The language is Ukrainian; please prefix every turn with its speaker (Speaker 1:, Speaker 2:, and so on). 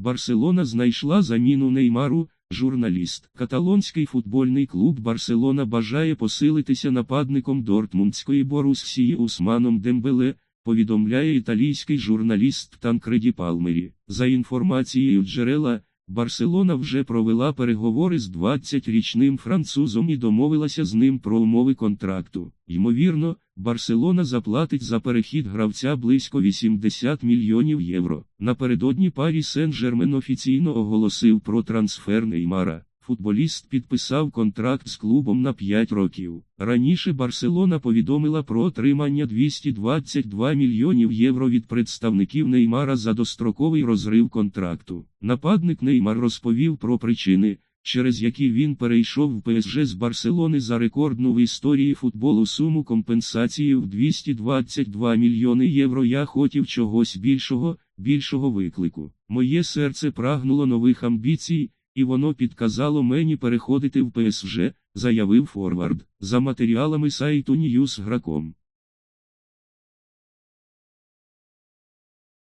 Speaker 1: Барселона знайшла заміну Неймару, журналіст. Каталонський футбольний клуб Барселона бажає посилитися нападником Дортмундської Боруссії Усманом Дембеле, повідомляє італійський журналіст Танкреді Палмері. За інформацією джерела, Барселона вже провела переговори з 20-річним французом і домовилася з ним про умови контракту. Ймовірно, Барселона заплатить за перехід гравця близько 80 мільйонів євро. Напередодні Парі Сен-Жермен офіційно оголосив про трансфер Неймара. Футболіст підписав контракт з клубом на 5 років. Раніше Барселона повідомила про отримання 222 мільйонів євро від представників Неймара за достроковий розрив контракту. Нападник Неймар розповів про причини, через які він перейшов в ПСЖ з Барселони за рекордну в історії футболу суму компенсації в 222 мільйони євро. Я хотів чогось більшого, більшого виклику. Моє серце прагнуло нових амбіцій і воно підказало мені переходити в ПСЖ, заявив Форвард, за матеріалами сайту Ньюсграком.